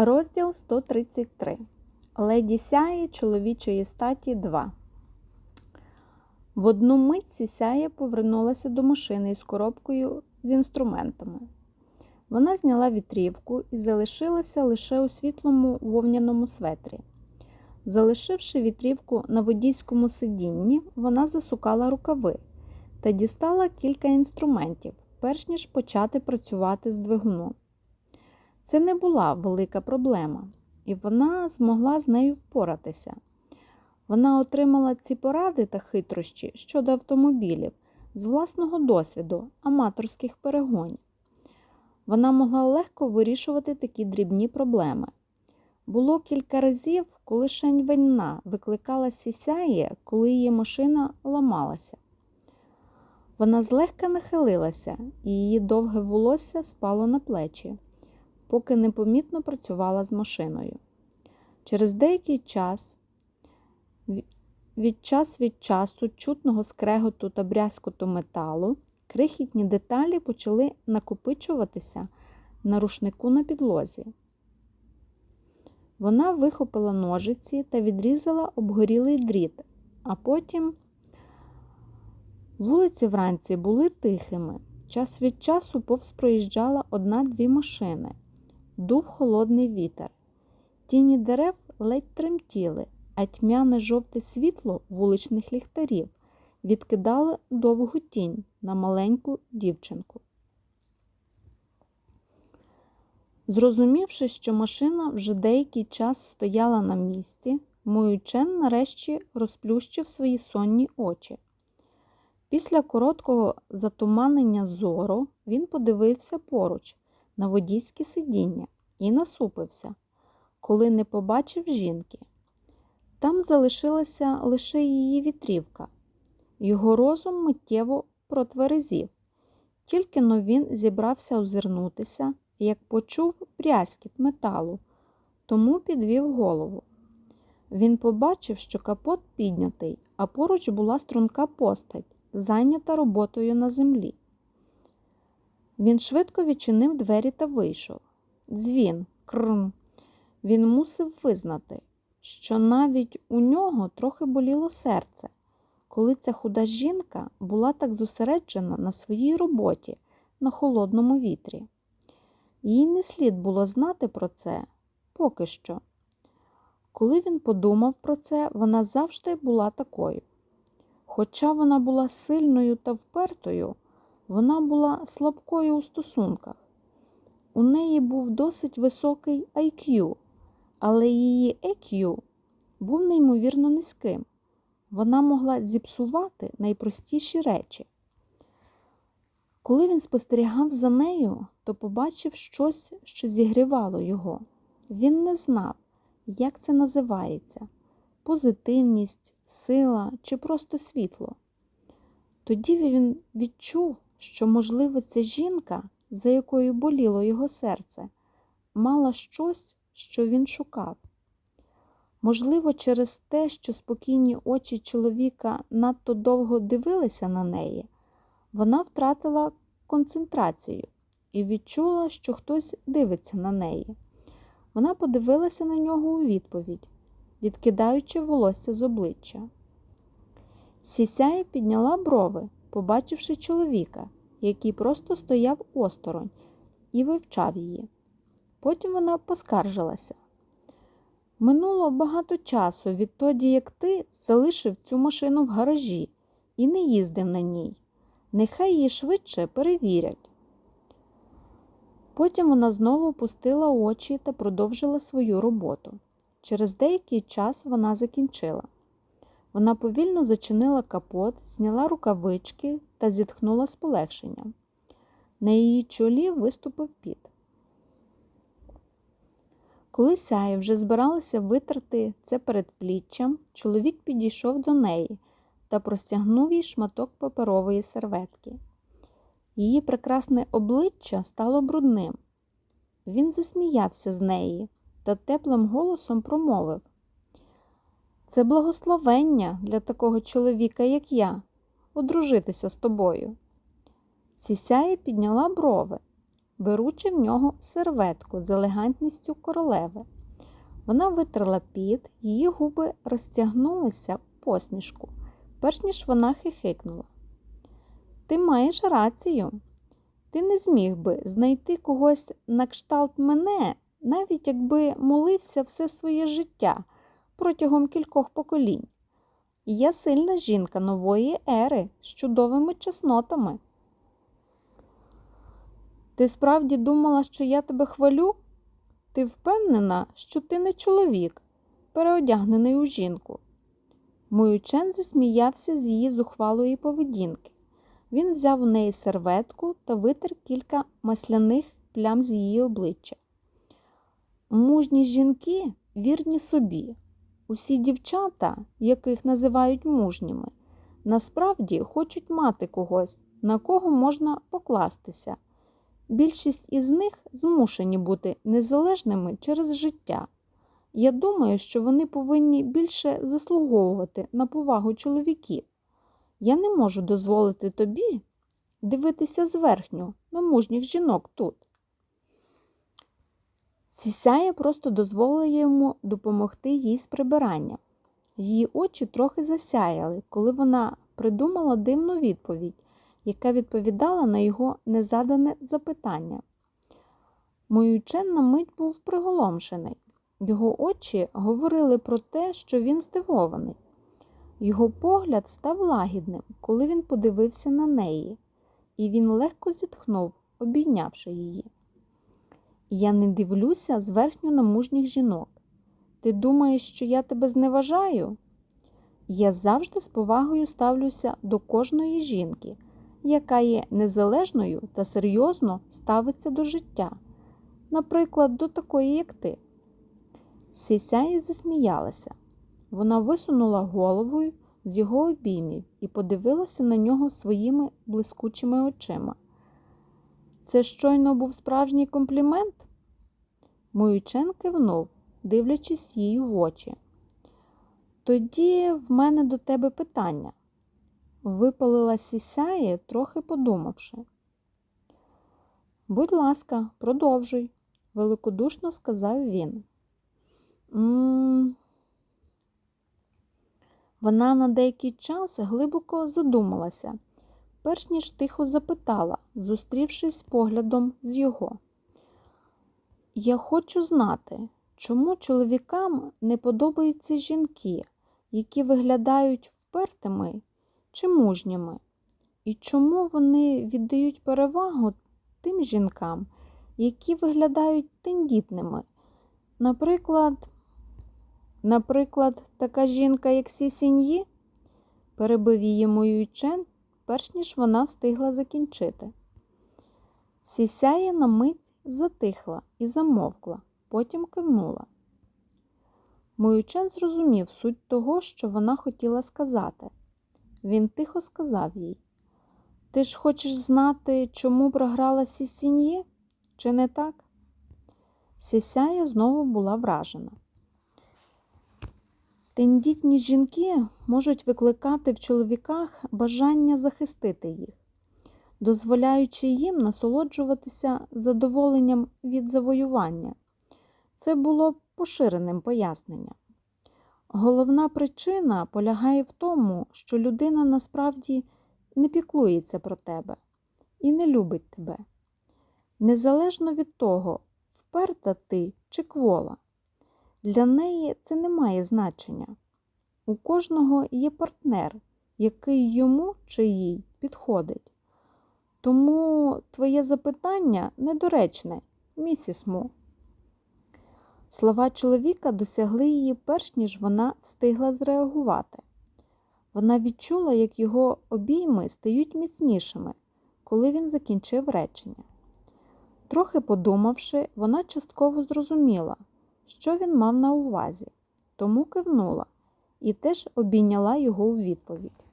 Розділ 133. Леді сяє чоловічої статі 2. В одну мить сісяє повернулася до машини із коробкою з інструментами. Вона зняла вітрівку і залишилася лише у світлому вовняному светрі. Залишивши вітрівку на водійському сидінні, вона засукала рукави та дістала кілька інструментів, перш ніж почати працювати з двигуном. Це не була велика проблема, і вона змогла з нею впоратися. Вона отримала ці поради та хитрощі щодо автомобілів з власного досвіду аматорських перегонів. Вона могла легко вирішувати такі дрібні проблеми. Було кілька разів, коли Шеньвенна викликала сісяє, коли її машина ламалася. Вона злегка нахилилася, і її довге волосся спало на плечі поки непомітно працювала з машиною. Через деякий час, від час від часу чутного скреготу та брязкоту металу, крихітні деталі почали накопичуватися на рушнику на підлозі. Вона вихопила ножиці та відрізала обгорілий дріт, а потім вулиці вранці були тихими. Час від часу повз проїжджала одна-дві машини дув холодний вітер. Тіні дерев ледь тремтіли, а тьмяне жовте світло вуличних ліхтарів відкидало довгу тінь на маленьку дівчинку. Зрозумівши, що машина вже деякий час стояла на місці, Муючен нарешті розплющив свої сонні очі. Після короткого затуманення зору він подивився поруч на водійське сидіння і насупився, коли не побачив жінки. Там залишилася лише її вітрівка. Його розум миттєво протверезів. Тільки но він зібрався озирнутися, як почув брязкіт металу, тому підвів голову. Він побачив, що капот піднятий, а поруч була струнка постать, зайнята роботою на землі. Він швидко відчинив двері та вийшов. Дзвін, крм. Він мусив визнати, що навіть у нього трохи боліло серце, коли ця худа жінка була так зосереджена на своїй роботі на холодному вітрі. Їй не слід було знати про це поки що. Коли він подумав про це, вона завжди була такою. Хоча вона була сильною та впертою, вона була слабкою у стосунках. У неї був досить високий IQ, але її EQ був неймовірно низьким. Вона могла зіпсувати найпростіші речі. Коли він спостерігав за нею, то побачив щось, що зігрівало його. Він не знав, як це називається позитивність, сила чи просто світло. Тоді він відчув, що, можливо, ця жінка, за якою боліло його серце, мала щось, що він шукав. Можливо, через те, що спокійні очі чоловіка надто довго дивилися на неї, вона втратила концентрацію і відчула, що хтось дивиться на неї. Вона подивилася на нього у відповідь, відкидаючи волосся з обличчя. Сісяє підняла брови, побачивши чоловіка, який просто стояв осторонь і вивчав її. Потім вона поскаржилася. Минуло багато часу відтоді, як ти залишив цю машину в гаражі і не їздив на ній. Нехай її швидше перевірять. Потім вона знову опустила очі та продовжила свою роботу. Через деякий час вона закінчила. Вона повільно зачинила капот, зняла рукавички та зітхнула з полегшенням. На її чолі виступив піт. Коли сяє вже збиралася витерти це перед пліччям, чоловік підійшов до неї та простягнув їй шматок паперової серветки. Її прекрасне обличчя стало брудним. Він засміявся з неї та теплим голосом промовив це благословення для такого чоловіка, як я, одружитися з тобою. Сісяє підняла брови. беручи в нього серветку з елегантністю королеви. Вона витерла піт, її губи розтягнулися в посмішку, перш ніж вона хихикнула. Ти маєш рацію. Ти не зміг би знайти когось на кшталт мене, навіть якби молився все своє життя протягом кількох поколінь. Я сильна жінка нової ери з чудовими чеснотами. Ти справді думала, що я тебе хвалю? Ти впевнена, що ти не чоловік, переодягнений у жінку. Моючен засміявся з її зухвалої поведінки. Він взяв у неї серветку та витер кілька масляних плям з її обличчя. Мужні жінки вірні собі. Усі дівчата, яких називають мужніми, насправді хочуть мати когось, на кого можна покластися. Більшість із них змушені бути незалежними через життя. Я думаю, що вони повинні більше заслуговувати на повагу чоловіків. Я не можу дозволити тобі дивитися зверхньо на мужніх жінок тут. Сісяя просто дозволила йому допомогти їй з прибиранням. Її очі трохи засяяли, коли вона придумала дивну відповідь, яка відповідала на його незадане запитання. Моючен на мить був приголомшений. Його очі говорили про те, що він здивований. Його погляд став лагідним, коли він подивився на неї, і він легко зітхнув, обійнявши її. Я не дивлюся зверхньо на мужніх жінок. Ти думаєш, що я тебе зневажаю? Я завжди з повагою ставлюся до кожної жінки, яка є незалежною та серйозно ставиться до життя, наприклад, до такої, як ти. Сісяє засміялася. Вона висунула головою з його обіймів і подивилася на нього своїми блискучими очима. Це щойно був справжній комплімент? Моючен кивнув, дивлячись їй в очі. Тоді в мене до тебе питання. Випалила сісяє, трохи подумавши. Будь ласка, продовжуй, великодушно сказав він. М Вона на деякий час глибоко задумалася, перш ніж тихо запитала, зустрівшись поглядом з його. Я хочу знати, чому чоловікам не подобаються жінки, які виглядають впертими чи мужніми, і чому вони віддають перевагу тим жінкам, які виглядають тендітними. Наприклад, наприклад, така жінка, як Сісіньї, перебив її Моюйчен, перш ніж вона встигла закінчити. Сісяє на мить затихла і замовкла, потім кивнула. Моючен зрозумів суть того, що вона хотіла сказати. Він тихо сказав їй: Ти ж хочеш знати, чому програла Сісіньє? Чи не так? Сісяя знову була вражена. Тендітні жінки можуть викликати в чоловіках бажання захистити їх, дозволяючи їм насолоджуватися задоволенням від завоювання. Це було поширеним поясненням. Головна причина полягає в тому, що людина насправді не піклується про тебе і не любить тебе. Незалежно від того, вперта ти чи квола. Для неї це не має значення. У кожного є партнер, який йому чи їй підходить. Тому твоє запитання недоречне, місіс Му. Слова чоловіка досягли її перш ніж вона встигла зреагувати. Вона відчула, як його обійми стають міцнішими, коли він закінчив речення. Трохи подумавши, вона частково зрозуміла, що він мав на увазі, тому кивнула і теж обійняла його у відповідь.